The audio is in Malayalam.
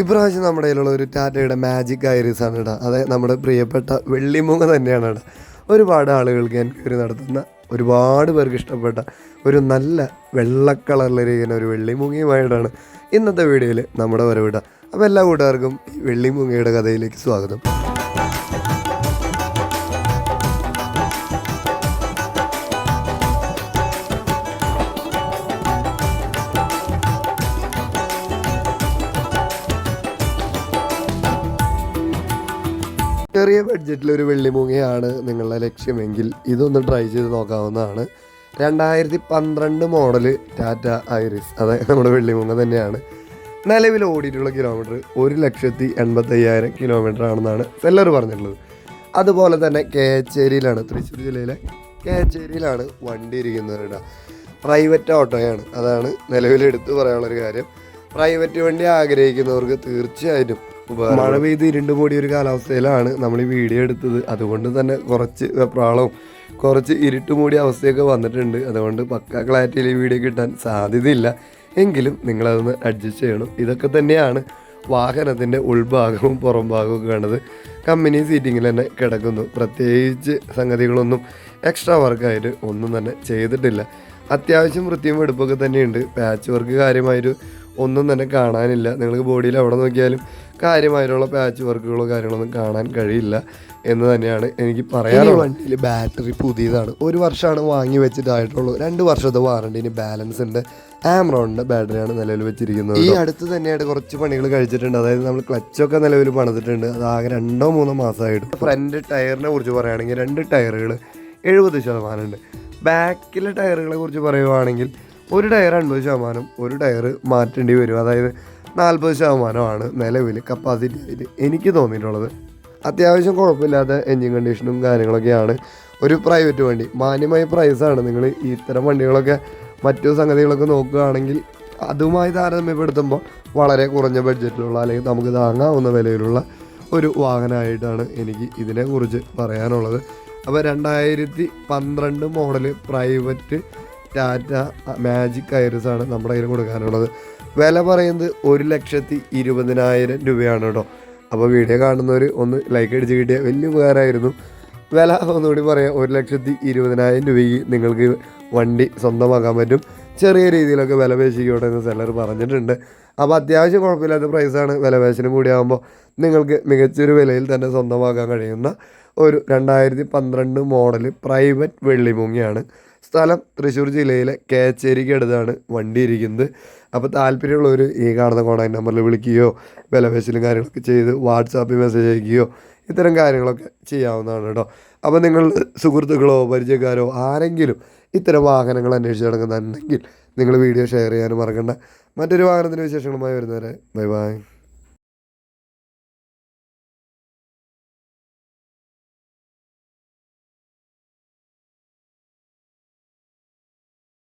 ഇപ്രാവശ്യം നമ്മുടെ കയ്യിലുള്ള ഒരു ടാറ്റയുടെ മാജിക് ഐറിസ് ആണ് ഇട അതായത് നമ്മുടെ പ്രിയപ്പെട്ട വെള്ളിമൂങ്ങ തന്നെയാണ് ഇട ഒരുപാട് ആളുകൾക്ക് എൻക്വയറി നടത്തുന്ന ഒരുപാട് പേർക്ക് ഇഷ്ടപ്പെട്ട ഒരു നല്ല വെള്ള കളറിലിരിക്കുന്ന ഒരു വെള്ളിമുങ്ങയുമായിട്ടാണ് ഇന്നത്തെ വീഡിയോയിൽ നമ്മുടെ വരവിടുക അപ്പോൾ എല്ലാ കൂട്ടുകാർക്കും വെള്ളിമുങ്ങയുടെ കഥയിലേക്ക് സ്വാഗതം. ചെറിയ ബഡ്ജറ്റിൽ ഒരു വെള്ളിമൂങ്ങയാണ് നിങ്ങളുടെ ലക്ഷ്യമെങ്കിൽ ഇതൊന്ന് ട്രൈ ചെയ്ത് നോക്കാവുന്നതാണ്. രണ്ടായിരത്തി പന്ത്രണ്ട് മോഡൽ ടാറ്റ ഐറിസ് അതായത് നമ്മുടെ വെള്ളിമൂങ്ങ തന്നെയാണ്. നിലവിൽ ഓടിയിട്ടുള്ള കിലോമീറ്റർ ഒരു ലക്ഷത്തി എൺപത്തയ്യായിരം കിലോമീറ്റർ ആണെന്നാണ് സെല്ലർ പറഞ്ഞിട്ടുള്ളത്. അതുപോലെ തന്നെ കേച്ചേരിയിലാണ് തൃശ്ശൂർ ജില്ലയിലെ കേച്ചേരിയിലാണ് വണ്ടി ഇരിക്കുന്നത് പ്രൈവറ്റ് ഓട്ടോയാണ് അതാണ് നിലവിൽ എടുത്തു പറയാനുള്ളൊരു കാര്യം. പ്രൈവറ്റ് വണ്ടി ആഗ്രഹിക്കുന്നവർക്ക് തീർച്ചയായിട്ടും. മഴ പെയ്ത് ഇരുണ്ട് മൂടിയ ഒരു കാലാവസ്ഥയിലാണ് നമ്മൾ ഈ വീഡിയോ എടുത്തത്. അതുകൊണ്ട് തന്നെ കുറച്ച് വെപ്രാളവും കുറച്ച് ഇരുട്ട് മൂടിയ അവസ്ഥയൊക്കെ വന്നിട്ടുണ്ട്. അതുകൊണ്ട് പക്ക ക്ലാരിറ്റിയിൽ ഈ വീഡിയോ കിട്ടാൻ സാധ്യതയില്ല. എങ്കിലും നിങ്ങളതൊന്ന് അഡ്ജസ്റ്റ് ചെയ്യണം. ഇതൊക്കെ തന്നെയാണ് വാഹനത്തിന്റെ ഉൾഭാഗവും പുറം ഭാഗവും കാണുന്നത് കമ്പനി സീറ്റിങ്ങിൽ തന്നെ കിടക്കുന്നു. പ്രത്യേകിച്ച് സംഗതികളൊന്നും എക്സ്ട്രാ വർക്കായിട്ട് ഒന്നും തന്നെ ചെയ്തിട്ടില്ല. അത്യാവശ്യം വൃത്തിയും വെടുപ്പൊക്കെ തന്നെയുണ്ട്. പാച്ച് വർക്ക് കാര്യമായൊരു ഒന്നും തന്നെ കാണാനില്ല. നിങ്ങൾക്ക് ബോഡിയിൽ എവിടെ നോക്കിയാലും കാര്യമായിട്ടുള്ള പാച്ച് വർക്കുകളോ കാര്യങ്ങളൊന്നും കാണാൻ കഴിയില്ല എന്ന് തന്നെയാണ് എനിക്ക് പറയാൻ വണ്ടിയിൽ ബാറ്ററി പുതിയതാണ്. ഒരു വർഷമാണ് വാങ്ങി വെച്ചിട്ടായിട്ടുള്ളൂ. രണ്ട് വർഷത്തെ വാറണ്ടിന് ബാലൻസ് ഉണ്ട്. ആമറോണിന്റെ ബാറ്ററിയാണ് നിലവിൽ വെച്ചിരിക്കുന്നത് ഈ അടുത്ത് തന്നെയായിട്ട് കുറച്ച് പണികൾ കഴിച്ചിട്ടുണ്ട്. അതായത് നമ്മൾ ക്ലച്ചൊക്കെ നിലവിൽ പണിതിട്ടുണ്ട്. അത് ആകെ രണ്ടോ മൂന്നോ മാസമായിട്ട്. ഫ്രണ്ട് ടയറിനെ കുറിച്ച് പറയുകയാണെങ്കിൽ രണ്ട് ടയറുകൾ എഴുപത് ശതമാനമുണ്ട്. ബാക്കിലെ ടയറുകളെ കുറിച്ച് പറയുവാണെങ്കിൽ ഒരു ടയർ അൻപത് ശതമാനം ഒരു ടയർ മാറ്റേണ്ടി വരും. അതായത് നാൽപ്പത് ശതമാനമാണ് നിലവിൽ കപ്പാസിറ്റി ആയിട്ട് എനിക്ക് തോന്നിയിട്ടുള്ളത്. അത്യാവശ്യം കുഴപ്പമില്ലാത്ത എൻജിൻ കണ്ടീഷനും കാര്യങ്ങളൊക്കെയാണ്. ഒരു പ്രൈവറ്റ് വണ്ടി മാന്യമായ പ്രൈസാണ് നിങ്ങൾ ഇത്തരം വണ്ടികളൊക്കെ മറ്റു സംഗതികളൊക്കെ നോക്കുകയാണെങ്കിൽ അതുമായി താരതമ്യപ്പെടുത്തുമ്പോൾ വളരെ കുറഞ്ഞ ബഡ്ജറ്റിലുള്ള അല്ലെങ്കിൽ നമുക്ക് താങ്ങാവുന്ന വിലയിലുള്ള ഒരു വാഹനമായിട്ടാണ് എനിക്ക് ഇതിനെക്കുറിച്ച് പറയാനുള്ളത്. അപ്പോൾ രണ്ടായിരത്തി പന്ത്രണ്ട് model private Tata Magic Iris ആണ് നമ്മുടെ കയ്യിൽ കൊടുക്കാനുള്ളത്. വില പറയുന്നത് ഒരു ലക്ഷത്തി ഇരുപതിനായിരം രൂപയാണ് കേട്ടോ. അപ്പോൾ വീഡിയോ കാണുന്നവർ ഒന്ന് ലൈക്ക് അടിച്ച് കിട്ടിയ വലിയ ഉപകാരമായിരുന്നു. വില ഒന്നുകൂടി പറയാം. ഒരു ലക്ഷത്തി ഇരുപതിനായിരം രൂപയ്ക്ക് നിങ്ങൾക്ക് വണ്ടി സ്വന്തമാക്കാൻ പറ്റും. ചെറിയ രീതിയിലൊക്കെ വില പേശിക്കോട്ടെ എന്ന് സെല്ലർ പറഞ്ഞിട്ടുണ്ട്. അപ്പോൾ അത്യാവശ്യം കുഴപ്പമില്ലാത്ത പ്രൈസാണ് വില പേശനും കൂടി നിങ്ങൾക്ക് മികച്ചൊരു വിലയിൽ തന്നെ സ്വന്തമാക്കാൻ കഴിയുന്ന ഒരു രണ്ടായിരത്തി പന്ത്രണ്ട് മോഡൽ പ്രൈവറ്റ് വെള്ളിമുങ്ങിയാണ്. സ്ഥലം തൃശ്ശൂർ ജില്ലയിലെ കേച്ചേരിക്ക് അടുത്താണ് വണ്ടി ഇരിക്കുന്നത് അപ്പോൾ താല്പര്യമുള്ളവർ ഈ കാണുന്ന കോൺടാക്ട് നമ്പറിൽ വിളിക്കുകയോ വിലപേശലും കാര്യങ്ങളൊക്കെ ചെയ്ത് വാട്സാപ്പിൽ മെസ്സേജ് അയക്കുകയോ ഇത്തരം കാര്യങ്ങളൊക്കെ ചെയ്യാവുന്നതാണ് കേട്ടോ. അപ്പോൾ നിങ്ങൾ സുഹൃത്തുക്കളോ പരിചയക്കാരോ ആരെങ്കിലും ഇത്തരം വാഹനങ്ങൾ അന്വേഷിച്ച് നടക്കുന്നുണ്ടെങ്കിൽ നിങ്ങൾ വീഡിയോ ഷെയർ ചെയ്യാനും മറക്കണ്ട. മറ്റൊരു വാഹനത്തിന്റെ വിശേഷങ്ങളുമായി വരുന്നവരെ ബൈ ബൈ